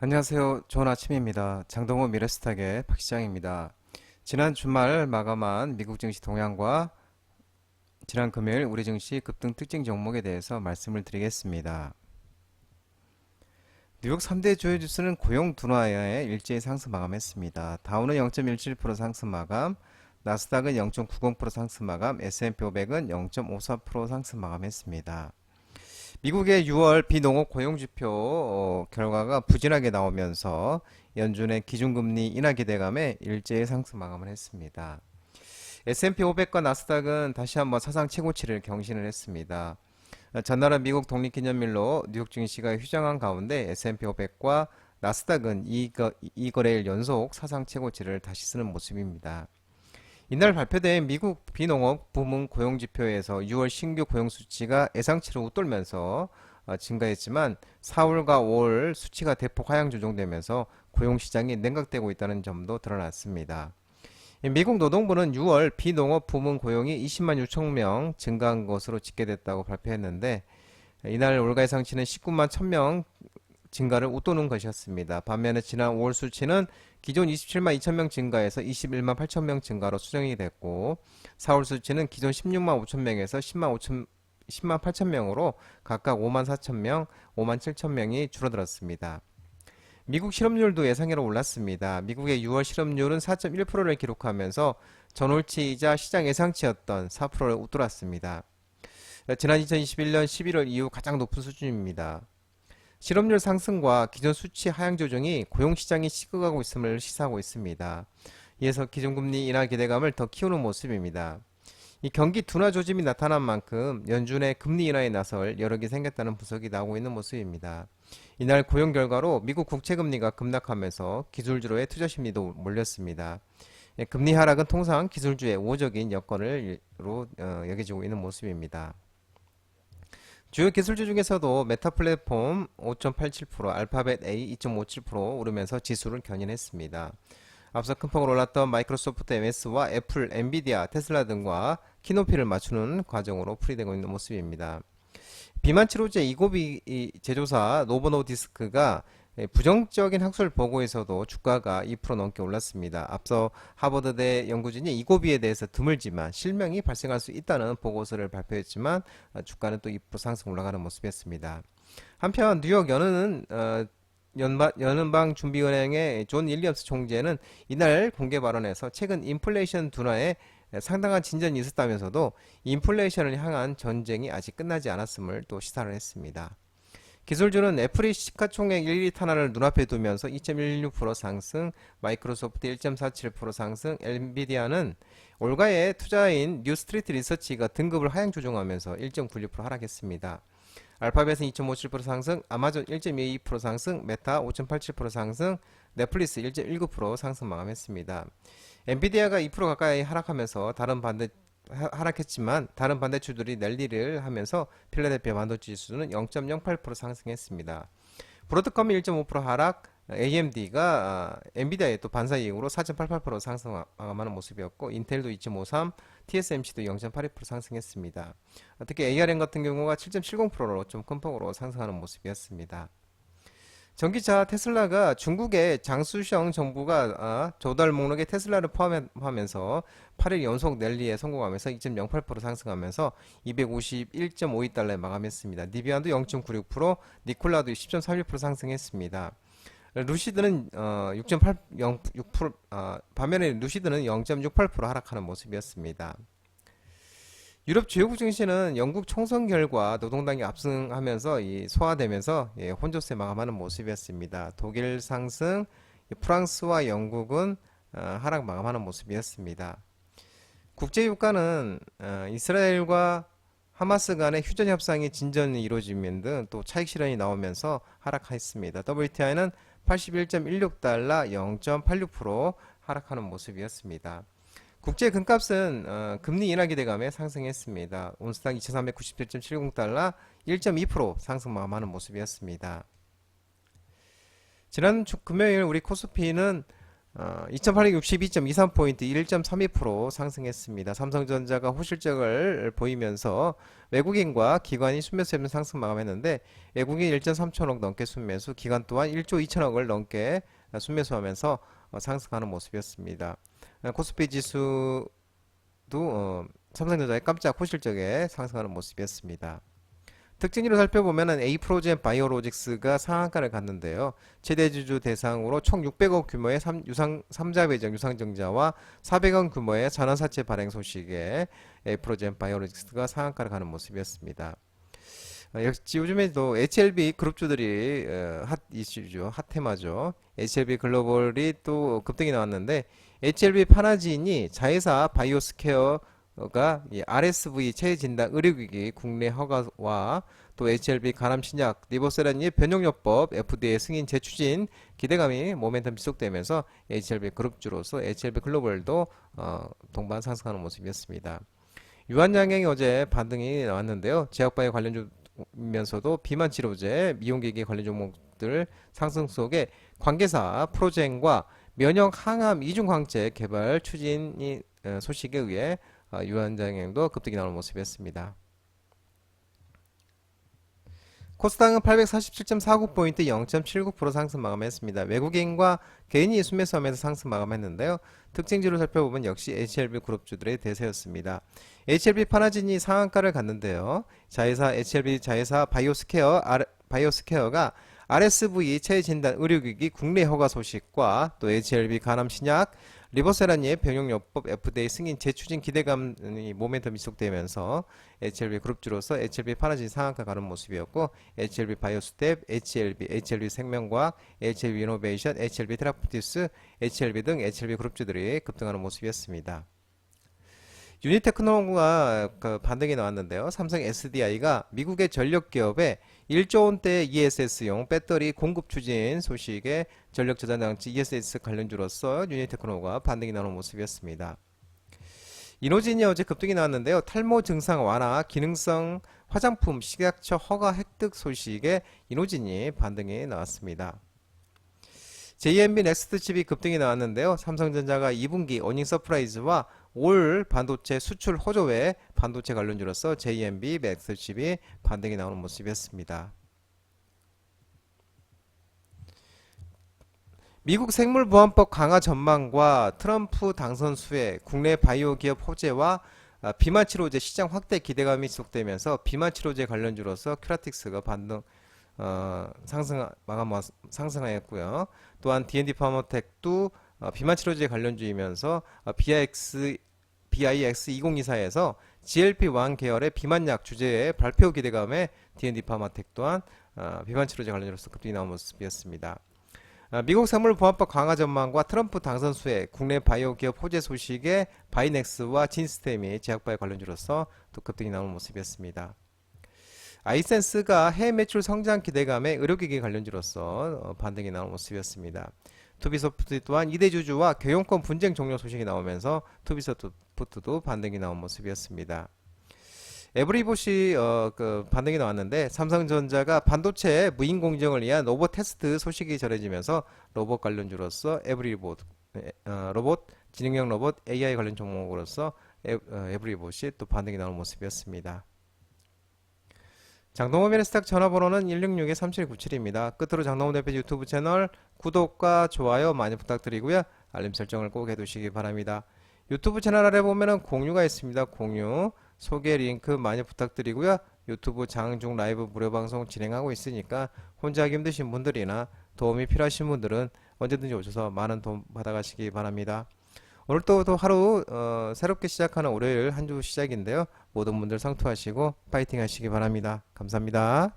안녕하세요. 좋은 아침입니다. 장동호 미래스탁의 박 시장입니다. 지난 주말 마감한 미국 증시 동향과 지난 금요일 우리 증시 급등 특징 종목에 대해서 말씀을 드리겠습니다. 뉴욕 3대 주요 지수는 고용 둔화에 일제히 상승 마감했습니다. 다우는 0.17% 상승 마감, 나스닥은 0.90% 상승 마감, S&P 500은 0.54% 상승 마감했습니다. 미국의 6월 비농업 고용지표 어, 결과가 부진하게 나오면서 연준의 기준금리 인하 기대감에 일제히 상승 마감을 했습니다. S&P 500과 나스닥은 다시 한번 사상 최고치를 경신을 했습니다. 어, 전날은 미국 독립기념일로 뉴욕 증시가 휴장한 가운데 S&P 500과 나스닥은 이, 거, 이 거래일 연속 사상 최고치를 다시 쓰는 모습입니다. 이날 발표된 미국 비농업 부문 고용 지표에서 6월 신규 고용 수치가 예상치를 웃돌면서 어, 증가했지만 4월과 5월 수치가 대폭 하향 조정되면서 고용 시장이 냉각되고 있다는 점도 드러났습니다. 미국 노동부는 6월 비농업 부문 고용이 20만 6천 명 증가한 것으로 집계됐다고 발표했는데 이날 월가 예상치는 19만 1천 명 증가를 웃도는 것이었습니다. 반면에 지난 5월 수치는 기존 27만 2천 명 증가해서 21만 8천 명 증가로 수정이 됐고 4월 수치는 기존 16만 5천 명에서 10만 5천 10만 8천 명으로 각각 5만 4천 명, 5만 7천 명이 줄어들었습니다. 미국 실업률도 예상외로 올랐습니다. 미국의 6월 실업률은 4.1%를 기록하면서 전월치이자 시장 예상치였던 4%를 웃돌았습니다. 지난 2021년 11월 이후 가장 높은 수준입니다. 실업률 상승과 기존 수치 하향 조정이 고용시장이 식어가고 있음을 시사하고 있습니다. 이에서 기존금리 인하 기대감을 더 키우는 모습입니다. 이 경기 둔화 조짐이 나타난 만큼 연준의 금리 인하에 나설 여력이 생겼다는 분석이 나오고 있는 모습입니다. 이날 고용 결과로 미국 국채금리가 급락하면서 기술주로의 투자 심리도 몰렸습니다. 예, 금리 하락은 통상 기술주의 우호적인 여건으로 어, 여겨지고 있는 모습입니다. 주요 기술주 중에서도 메타 플랫폼 5.87%, 알파벳 A 2.57% 오르면서 지수를 견인했습니다. 앞서 큰 폭으로 올랐던 마이크로소프트 MS와 애플, 엔비디아, 테슬라 등과 키높이를 맞추는 과정으로 풀이되고 있는 모습입니다. 비만 치료제 이고비 제조사 노보노 디스크가 부정적인 학술 보고에서도 주가가 2% 넘게 올랐습니다. 앞서 하버드대 연구진이 이 고비에 대해서 드물지만 실명이 발생할 수 있다는 보고서를 발표했지만 주가는 또 2% 상승 올라가는 모습이었습니다. 한편 뉴욕 연은은 어, 연바, 연방 준비은행의 존 윌리엄스 총재는 이날 공개 발언에서 최근 인플레이션 둔화에 상당한 진전이 있었다면서도 인플레이션을 향한 전쟁이 아직 끝나지 않았음을 또 시사를 했습니다. 기술주는 애플이 시가총액 1위 탄환을 눈앞에 두면서 2.16% 상승, 마이크로소프트 1.47% 상승, 엔비디아는 올가의 투자인 뉴스트리트 리서치가 등급을 하향 조정하면서 1.96% 하락했습니다. 알파벳은 2.57% 상승, 아마존 1.22% 상승, 메타 5.87% 상승, 넷플릭스 1.19% 상승 마감했습니다. 엔비디아가 2% 가까이 하락하면서 다른 반대 하락했지만 다른 반대주들이 랠리를 하면서 필라델피아 반도체 지수는 0.08% 상승했습니다. 브로드컴이 1.5% 하락, AMD가 엔비디아의 또 반사 이익으로 4.88% 상승하는 모습이었고 인텔도 2.53, TSMC도 0.82% 상승했습니다. 특히 ARM 같은 경우가 7.70%로 좀 큰 폭으로 상승하는 모습이었습니다. 전기차 테슬라가 중국의 장수성 정부가 아, 조달 목록에 테슬라를 포함하면서 8일 연속 랠리에 성공하면서 2.08% 상승하면서 251.52달러에 마감했습니다. 니비안도 0.96%, 니콜라도 10.31% 상승했습니다. 루시드는 어, 6.8, 6%, 어, 반면에 루시드는 0.68% 하락하는 모습이었습니다. 유럽 주요국 증시는 영국 총선 결과 노동당이 압승하면서 이 소화되면서 예, 혼조세 마감하는 모습이었습니다. 독일 상승, 프랑스와 영국은 어, 하락 마감하는 모습이었습니다. 국제유가는 어, 이스라엘과 하마스 간의 휴전 협상이 진전이 이루어지면 등 또 차익 실현이 나오면서 하락했습니다. WTI는 81.16달러 0.86% 하락하는 모습이었습니다. 국제 금값은 어, 금리 인하 기대감에 상승했습니다. 온스당 2,397.70달러 1.2% 상승 마감하는 모습이었습니다. 지난 주, 금요일 우리 코스피는 어, 2862.23포인트 1.32% 상승했습니다. 삼성전자가 호실적을 보이면서 외국인과 기관이 순매수 없는 상승 마감했는데 외국인 1.3천억 넘게 순매수, 기관 또한 1조 2천억을 넘게 순매수하면서 어, 상승하는 모습이었습니다. 어, 코스피 지수도 어, 삼성전자의 깜짝 호실적에 상승하는 모습이었습니다. 특징으로 살펴보면은 에이프로젠 바이오로직스가 상한가를 갔는데요. 최대 주주 대상으로 총 600억 규모의 삼, 유상 삼자 배정 유상증자와 400억 규모의 전환사채 발행 소식에 에이프로젠 바이오로직스가 상한가를 가는 모습이었습니다. 어, 역시 요즘에도 HLB 그룹주들이 어, 핫 이슈죠. 핫 테마죠. HLB 글로벌이 또 급등이 나왔는데 HLB 파나진이 자회사 바이오스케어 가 RSV 체외 진단 의료기기 국내 허가와 또 HLB 간암 신약 리보세라니 변용요법 FDA 승인 재추진 기대감이 모멘텀 지속되면서 HLB 그룹주로서 HLB 글로벌도 어, 동반 상승하는 모습이었습니다. 유한양행이 어제 반등이 나왔는데요. 제약바이오 관련주 면서도 비만 치료제, 미용기기 관련 종목들 상승 속에 관계사 프로젠과 면역 항암 이중 광채 개발 추진이 어, 소식에 의해 어, 유한장행도 급등이 나오는 모습이었습니다. 코스닥은 847.49포인트 0.79% 상승 마감했습니다. 외국인과 개인이 순매수하면서 상승 마감했는데요. 특징지로 살펴보면 역시 HLB 그룹주들의 대세였습니다. HLB 파나진이 상한가를 갔는데요. 자회사 HLB 자회사 바이오스케어 바이오스케어가 RSV 체외 진단 의료기기 국내 허가 소식과 또 HLB 간암 신약 리버세라니의 병용요법 FDA 승인 재추진 기대감이 모멘텀이 지속되면서 HLB 그룹주로서 HLB 파라진 상한가 가는 모습이었고 HLB 바이오스텝, HLB, HLB 생명과학, HLB 이노베이션, HLB 테라프티스, HLB 등 HLB 그룹주들이 급등하는 모습이었습니다. 유니테크노가 그 반등이 나왔는데요. 삼성 SDI가 미국의 전력 기업에 1조 원대 ESS용 배터리 공급 추진 소식에 전력 저장 장치 ESS 관련주로서 유니테크노가 반등이 나오는 모습이었습니다. 이노진이 어제 급등이 나왔는데요. 탈모 증상 완화, 기능성 화장품 식약처 허가 획득 소식에 이노진이 반등이 나왔습니다. JMB 넥스트 칩이 급등이 나왔는데요. 삼성전자가 2분기 어닝 서프라이즈와 올 반도체 수출 호조 외 반도체 관련주로서 JMB 넥스트 칩이 반등이 나오는 모습이었습니다. 미국 생물보안법 강화 전망과 트럼프 당선 수혜, 국내 바이오 기업 호재와 아, 비만 치료제 시장 확대 기대감이 지속되면서 비만 치료제 관련주로서 큐라틱스가 반등 어, 상승 마감 상승하였고요. 또한 D&D 파머텍도 어, 비만 치료제 관련주이면서 어, BIX BIX 2024에서 GLP-1 계열의 비만약 주제의 발표 기대감에 D&D 파마텍 또한 어, 비만 치료제 관련주로서 급등이 나온 모습이었습니다. 어, 미국 생물보안법 강화 전망과 트럼프 당선 수혜, 국내 바이오 기업 호재 소식에 바이넥스와 진스템이 제약바이오 관련주로서 또 급등이 나온 모습이었습니다. 아이센스가 해외 매출 성장 기대감에 의료기기 관련주로서 어, 반등이 나온 모습이었습니다. 투비소프트 또한 이대주주와 경영권 분쟁 종료 소식이 나오면서 투비소프트도 반등이 나온 모습이었습니다. 에브리봇이 어, 그 반등이 나왔는데 삼성전자가 반도체 무인 공정을 위한 로봇 테스트 소식이 전해지면서 로봇 관련주로서 에브리봇 어, 로봇 지능형 로봇 AI 관련 종목으로서 에, 어, 에브리봇이 또 반등이 나온 모습이었습니다. 장동호의 스탁 전화번호는 166-3797입니다. 끝으로 장동호 대표 유튜브 채널 구독과 좋아요 많이 부탁드리고요. 알림 설정을 꼭 해두시기 바랍니다. 유튜브 채널 아래 보면은 공유가 있습니다. 공유 소개 링크 많이 부탁드리고요. 유튜브 장중 라이브 무료 방송 진행하고 있으니까 혼자 하기 힘드신 분들이나 도움이 필요하신 분들은 언제든지 오셔서 많은 도움 받아가시기 바랍니다. 오늘 또, 또 하루 어, 새롭게 시작하는 월요일 한 주 시작인데요. 모든 분들 상투하시고 파이팅 하시기 바랍니다. 감사합니다.